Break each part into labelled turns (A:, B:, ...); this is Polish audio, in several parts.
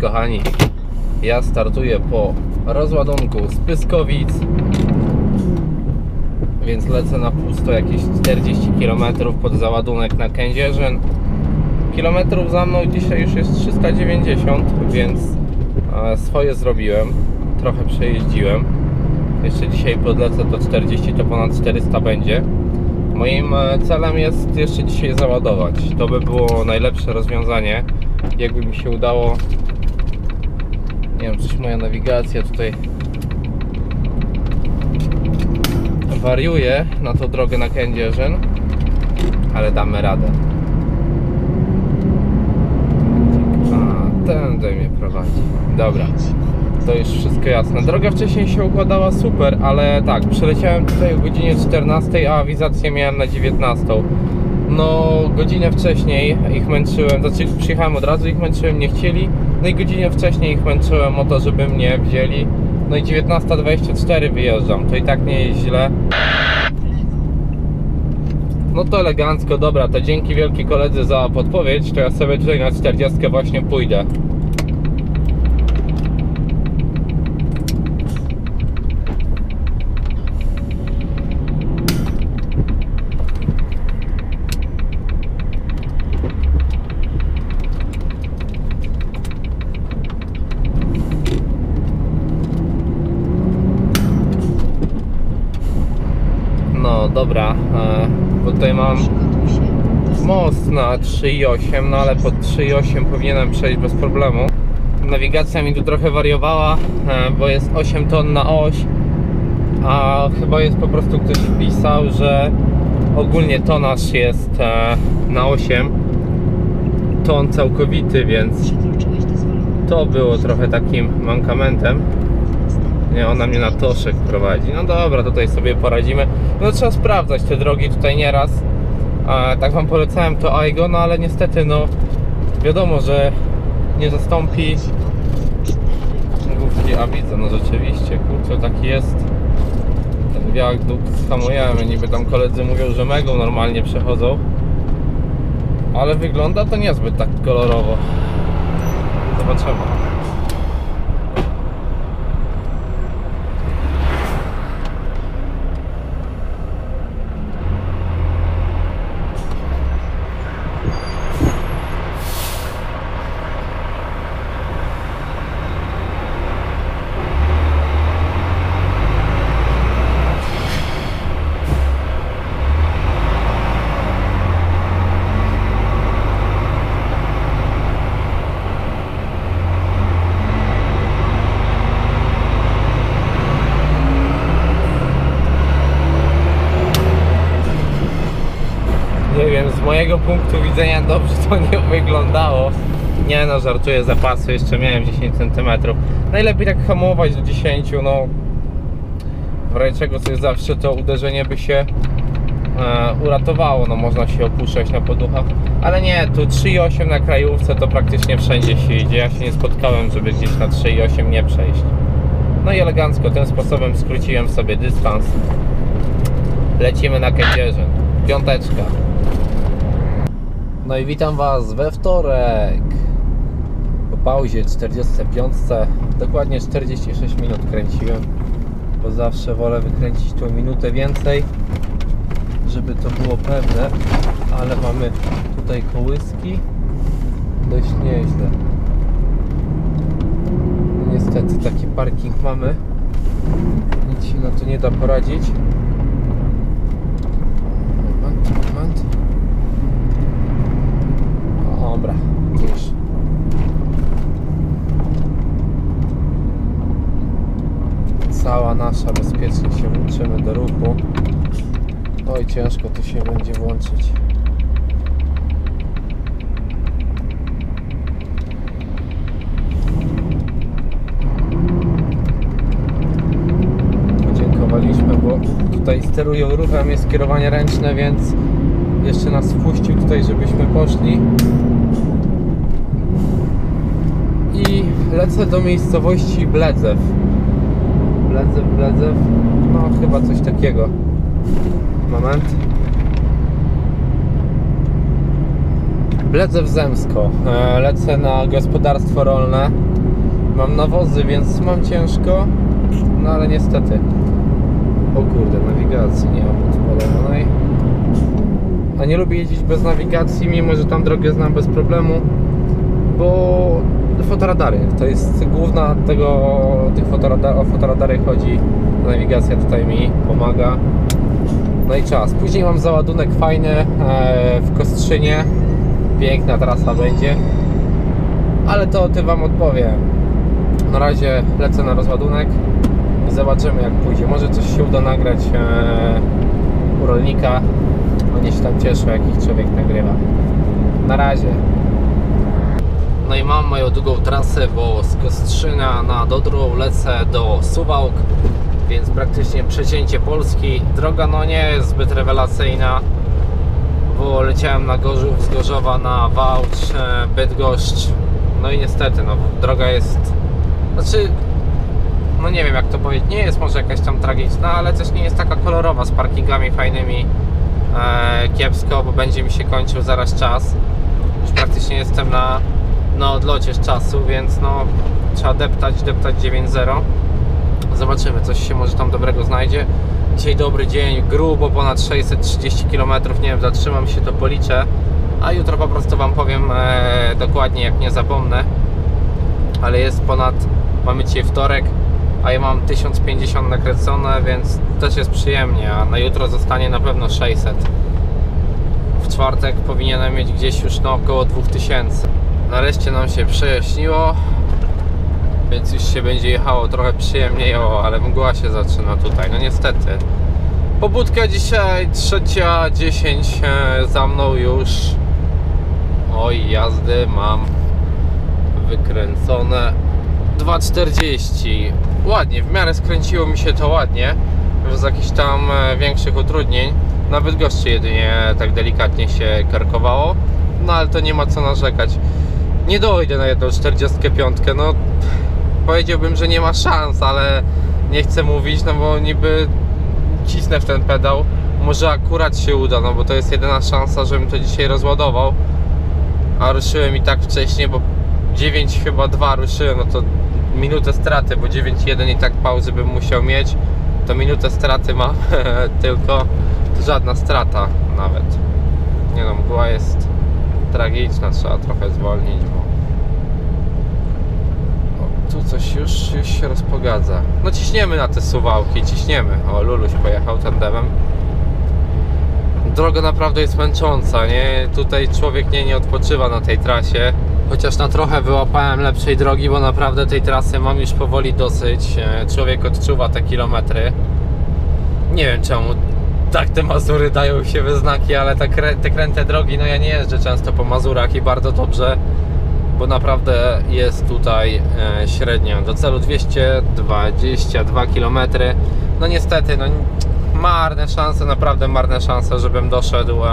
A: kochani, ja startuję po rozładunku z Pyskowic, więc lecę na pusto jakieś 40 km pod załadunek na Kędzierzyn. Kilometrów za mną dzisiaj już jest 390, więc e, swoje zrobiłem, trochę przejeździłem. Jeszcze dzisiaj podlecę to 40, to ponad 400 będzie. Moim e, celem jest jeszcze dzisiaj załadować. To by było najlepsze rozwiązanie. Jakby mi się udało. Nie wiem, coś moja nawigacja tutaj wariuje na tą drogę na Kędzierzyn, ale damy radę. A, tędy mnie prowadzi. Dobra, to już wszystko jasne. Droga wcześniej się układała super, ale tak, przyleciałem tutaj o godzinie 14, a awizację miałem na 19. No, godzinę wcześniej ich męczyłem, znaczy przyjechałem od razu, ich męczyłem, nie chcieli. No i godzinę wcześniej ich męczyłem o to, żeby mnie wzięli. No i 19.24 wyjeżdżam, to i tak nie jest źle. No to elegancko, dobra, to dzięki wielkie koledzy za podpowiedź, to ja sobie tutaj na 40 właśnie pójdę. No dobra, e, bo tutaj mam most na 3,8, no ale pod 3,8 powinienem przejść bez problemu. Nawigacja mi tu trochę wariowała, e, bo jest 8 ton na oś, a chyba jest po prostu ktoś wpisał, że ogólnie tonaż jest e, na 8 ton całkowity, więc to było trochę takim mankamentem. Nie, ona mnie na toszek prowadzi. No dobra, tutaj sobie poradzimy. No trzeba sprawdzać te drogi tutaj nieraz. A, tak wam polecałem to Aigo, no ale niestety no wiadomo, że nie zastąpi główki, a widzę, no rzeczywiście, kurczę, taki jest ten wiadukt hamujemy, niby tam koledzy mówią, że megą normalnie przechodzą ale wygląda to niezbyt tak kolorowo zobaczymy Nie wiem, z mojego punktu widzenia dobrze to nie wyglądało. Nie no, żartuję zapasu, jeszcze miałem 10 cm. Najlepiej tak hamować do 10, no w razie czego coś zawsze to uderzenie by się e, uratowało, no można się opuszczać na poduchach. Ale nie, tu 3,8 na krajówce to praktycznie wszędzie się idzie. Ja się nie spotkałem, żeby gdzieś na 3,8 nie przejść. No i elegancko, tym sposobem skróciłem sobie dystans. Lecimy na Kędzierzyn. Piąteczka. No i witam Was we wtorek. Po pauzie 45. Dokładnie 46 minut kręciłem. Bo zawsze wolę wykręcić tą minutę więcej, żeby to było pewne. Ale mamy tutaj kołyski. Dość nieźle. Niestety taki parking mamy. Nic się na to nie da poradzić. Moment, moment. Dobra, już. Cała nasza bezpiecznie się włączymy do ruchu. Oj, ciężko tu się będzie włączyć. Podziękowaliśmy, bo tutaj sterują ruchem, jest kierowanie ręczne, więc jeszcze nas wpuścił tutaj, żebyśmy poszli. I lecę do miejscowości Bledzew. Bledzew, Bledzew, no chyba coś takiego. Moment. Lecę w Zemsko. E, Lecę na gospodarstwo rolne. Mam nawozy, więc mam ciężko. No ale niestety. O kurde, nawigacji nie mam odpalonej. A nie lubię jeździć bez nawigacji, mimo że tam drogę znam bez problemu. Bo fotoradary, to jest główna tego, tych fotoradar, o fotoradary chodzi. Nawigacja tutaj mi pomaga. No i czas. Później mam załadunek fajny e, w Kostrzynie. Piękna trasa będzie. Ale to o tym Wam odpowiem. Na razie lecę na rozładunek i zobaczymy jak pójdzie. Może coś się uda nagrać e, u rolnika. Oni się tam cieszą, jak ich człowiek nagrywa. Na razie. No i mam moją długą trasę, bo z Kostrzyna na Dodru lecę do Suwałk, więc praktycznie przecięcie Polski. Droga no nie jest zbyt rewelacyjna, bo leciałem na Gorzów, z Gorzowa na Wałcz, e, Bydgoszcz. No i niestety, no droga jest, znaczy, no nie wiem jak to powiedzieć, nie jest może jakaś tam tragiczna, ale też nie jest taka kolorowa z parkingami fajnymi. E, kiepsko, bo będzie mi się kończył zaraz czas. Już praktycznie jestem na na odlocie z czasu, więc no trzeba deptać, deptać 9.0 zobaczymy, coś się może tam dobrego znajdzie. Dzisiaj dobry dzień, grubo ponad 630 km, nie wiem, zatrzymam się to policzę. A jutro po prostu Wam powiem e, dokładnie jak nie zapomnę. Ale jest ponad, mamy dzisiaj wtorek a ja mam 1050 nakręcone, więc też jest przyjemnie, a na jutro zostanie na pewno 600 w czwartek powinienem mieć gdzieś już no około 2000 nareszcie nam się przejaśniło więc już się będzie jechało trochę przyjemniej, o, ale mgła się zaczyna tutaj, no niestety. Pobudka dzisiaj trzecia 10 e, za mną już. Oj jazdy mam wykręcone. 2,40 ładnie, w miarę skręciło mi się to ładnie bez jakichś tam e, większych utrudnień. Nawet goście jedynie tak delikatnie się karkowało. No ale to nie ma co narzekać nie dojdę na jedną 45 no powiedziałbym, że nie ma szans, ale nie chcę mówić, no bo niby cisnę w ten pedał. Może akurat się uda, no bo to jest jedyna szansa, żebym to dzisiaj rozładował. A ruszyłem i tak wcześniej, bo 9 chyba 2 ruszyłem, no to minutę straty, bo 9.1 i tak pauzy bym musiał mieć. To minutę straty mam tylko żadna strata nawet. Nie no, mgła jest tragiczna, trzeba trochę zwolnić, bo tu coś już, już się rozpogadza. No ciśniemy na te suwałki, ciśniemy. O, Luluś pojechał tandemem. Droga naprawdę jest męcząca, nie? Tutaj człowiek nie, nie odpoczywa na tej trasie. Chociaż na trochę wyłapałem lepszej drogi, bo naprawdę tej trasy mam już powoli dosyć. E, człowiek odczuwa te kilometry. Nie wiem czemu tak te Mazury dają się we znaki, ale te, te kręte drogi, no ja nie jeżdżę często po Mazurach i bardzo dobrze, bo naprawdę jest tutaj e, średnio do celu 222 km. No niestety, no marne szanse, naprawdę marne szanse, żebym doszedł e,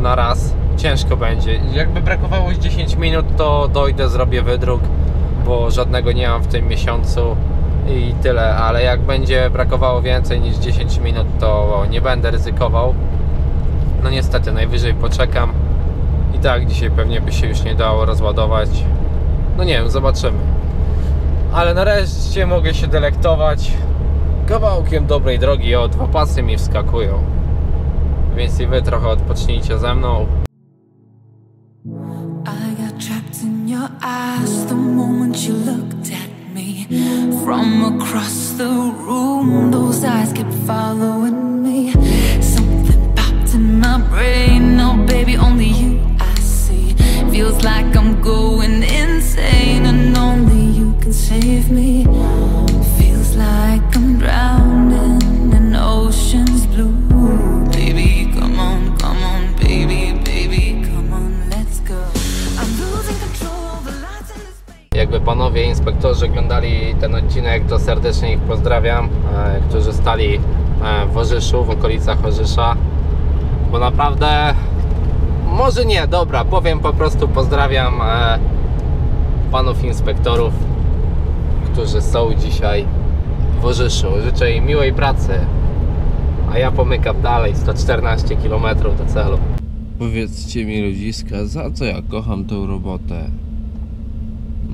A: na raz. Ciężko będzie. Jakby brakowało 10 minut, to dojdę, zrobię wydruk, bo żadnego nie mam w tym miesiącu i tyle, ale jak będzie brakowało więcej niż 10 minut, to nie będę ryzykował. No niestety, najwyżej poczekam. I tak dzisiaj pewnie by się już nie dało rozładować. No nie wiem, zobaczymy. Ale nareszcie mogę się delektować kawałkiem dobrej drogi. O, dwa pasy mi wskakują. Więc i wy trochę odpocznijcie ze mną. I got trapped in your eyes the moment you looked at From across the room, those eyes kept following me. Something popped in my brain. Now, baby, only you I see. Feels like I'm going insane, and only you can save me. Jakby panowie inspektorzy oglądali ten odcinek, to serdecznie ich pozdrawiam, e, którzy stali e, w Orzyszu, w okolicach Orzysza, bo naprawdę, może nie, dobra, powiem po prostu pozdrawiam e, panów inspektorów, którzy są dzisiaj w Orzyszu. Życzę im miłej pracy, a ja pomykam dalej, 114 km do celu. Powiedzcie mi ludziska, za co ja kocham tą robotę?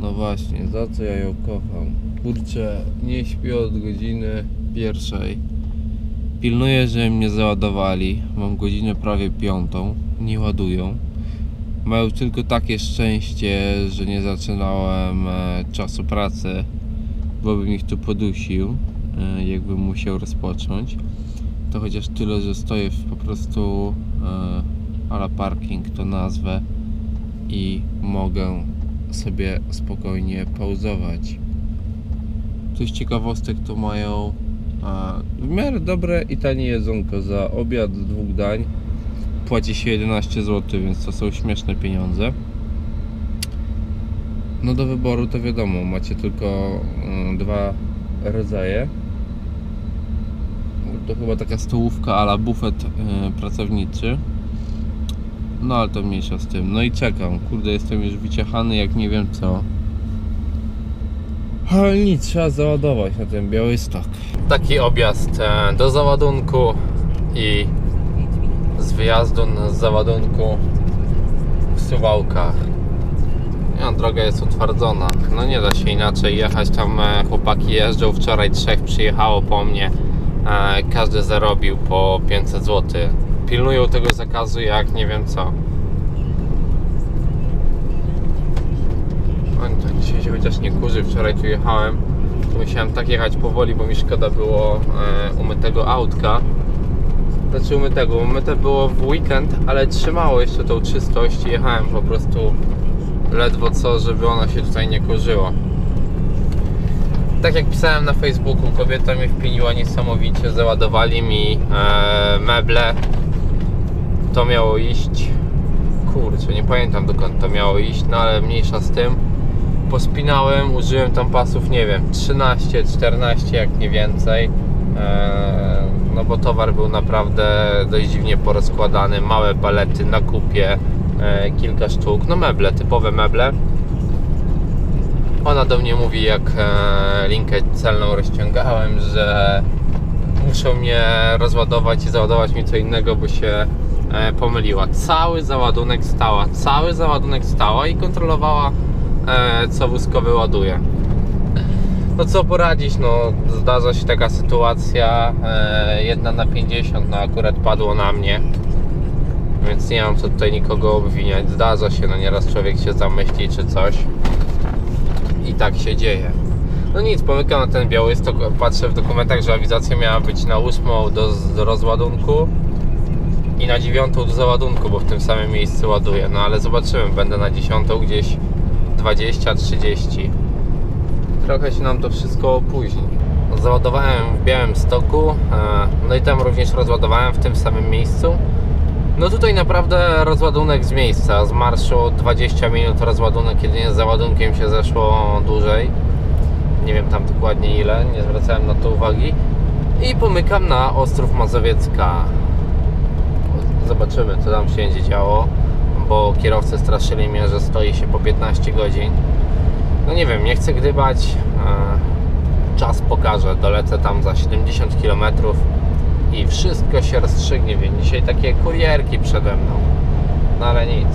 A: No właśnie, za co ja ją kocham? Kurczę, nie śpię od godziny pierwszej. Pilnuję, że mnie załadowali. Mam godzinę prawie piątą. Nie ładują. Mają tylko takie szczęście, że nie zaczynałem e, czasu pracy, bo bym ich tu podusił, e, jakbym musiał rozpocząć. To chociaż tyle, że stoję w po prostu e, ala parking to nazwę i mogę sobie spokojnie pauzować. Coś ciekawostek to mają a, w miarę dobre i tanie jedzonko za obiad dwóch dań. Płaci się 11 zł, więc to są śmieszne pieniądze. No do wyboru to wiadomo, macie tylko mm, dwa rodzaje. To chyba taka stołówka ala bufet y, pracowniczy. No ale to mniejsza z tym. No i czekam. Kurde, jestem już wyciechany jak nie wiem co. Ale nic, trzeba załadować na ten biały stok. Taki objazd e, do załadunku i z wyjazdu z załadunku w Suwałkach. No, droga jest utwardzona. No nie da się inaczej jechać. Tam e, chłopaki jeżdżą. Wczoraj trzech przyjechało po mnie. E, Każdy zarobił po 500 zł. Pilnują tego zakazu jak nie wiem co. On tak dzisiaj się chociaż nie kurzy. Wczoraj tu jechałem. To musiałem tak jechać powoli, bo mi szkoda było e, umytego autka. Znaczy umytego, umyte było w weekend, ale trzymało jeszcze tą czystość i jechałem po prostu ledwo co, żeby ona się tutaj nie kurzyła. Tak jak pisałem na Facebooku, kobieta mnie wpiniła niesamowicie, załadowali mi e, meble. To miało iść, kurczę, nie pamiętam dokąd to miało iść, no ale mniejsza z tym. Pospinałem, użyłem tam pasów, nie wiem, 13, 14 jak nie więcej. E, no bo towar był naprawdę dość dziwnie porozkładany, małe palety na kupie, e, kilka sztuk, no meble, typowe meble. Ona do mnie mówi, jak e, linkę celną rozciągałem, że muszą mnie rozładować i załadować mi co innego, bo się pomyliła. Cały załadunek stała, cały załadunek stała i kontrolowała, e, co wózkowy ładuje. No co poradzić, no zdarza się taka sytuacja, e, jedna na 50, no akurat padło na mnie, więc nie mam co tutaj nikogo obwiniać, zdarza się, no nieraz człowiek się zamyśli czy coś i tak się dzieje. No nic, pomykam na ten Białystok, patrzę w dokumentach, że awizacja miała być na 8 do, do rozładunku i na 9 do załadunku, bo w tym samym miejscu ładuję, no ale zobaczymy, będę na 10 gdzieś 20-30 trochę się nam to wszystko opóźni. Załadowałem w Białym Stoku, e, no i tam również rozładowałem w tym samym miejscu. No tutaj naprawdę rozładunek z miejsca, z marszu 20 minut rozładunek, jedynie z załadunkiem się zeszło dłużej. Nie wiem tam dokładnie ile, nie zwracałem na to uwagi. I pomykam na Ostrów Mazowiecka. Zobaczymy co tam się będzie działo, bo kierowcy straszyli mnie, że stoi się po 15 godzin no nie wiem, nie chcę gdybać. E, czas pokaże. Dolecę tam za 70 km i wszystko się rozstrzygnie. Wiem, dzisiaj takie kurierki przede mną. No ale nic.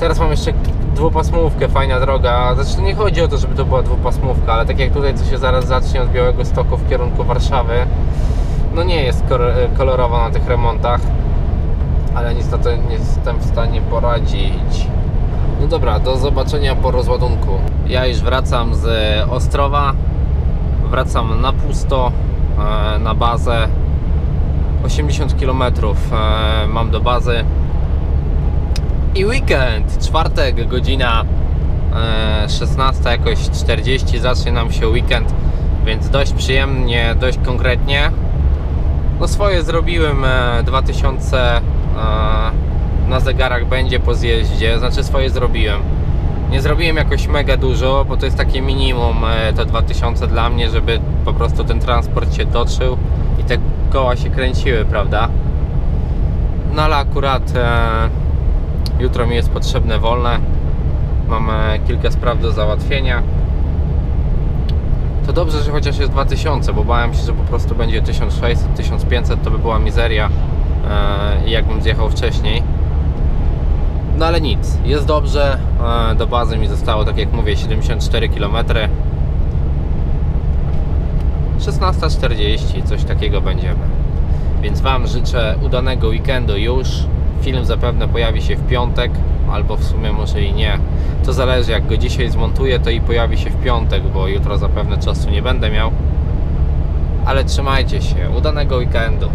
A: Teraz mam jeszcze dwupasmówkę, fajna droga. Zresztą nie chodzi o to, żeby to była dwupasmówka, ale tak jak tutaj, co się zaraz zacznie od Białego Stoku w kierunku Warszawy, no nie jest kolorowo na tych remontach, ale niestety nie jestem w stanie poradzić. No dobra, do zobaczenia po rozładunku. Ja już wracam z Ostrowa. Wracam na pusto, e, na bazę. 80 km e, mam do bazy. I weekend, czwartek, godzina 16, e, jakoś 40 zacznie nam się weekend, więc dość przyjemnie, dość konkretnie. No swoje zrobiłem 2000 na zegarach będzie po zjeździe, znaczy swoje zrobiłem. Nie zrobiłem jakoś mega dużo, bo to jest takie minimum e, to 2000 dla mnie, żeby po prostu ten transport się toczył i te koła się kręciły, prawda? No ale akurat e, jutro mi jest potrzebne wolne. Mam e, kilka spraw do załatwienia. To dobrze, że chociaż jest 2000, bo bałem się, że po prostu będzie 1600, 1500, to by była mizeria. E, jakbym zjechał wcześniej No ale nic, jest dobrze. E, Do bazy mi zostało, tak jak mówię, 74 km. 16.40, coś takiego będziemy. Więc Wam życzę udanego weekendu już. Film zapewne pojawi się w piątek, albo w sumie może i nie. To zależy, jak go dzisiaj zmontuję, to i pojawi się w piątek, bo jutro zapewne czasu nie będę miał. Ale trzymajcie się, udanego weekendu.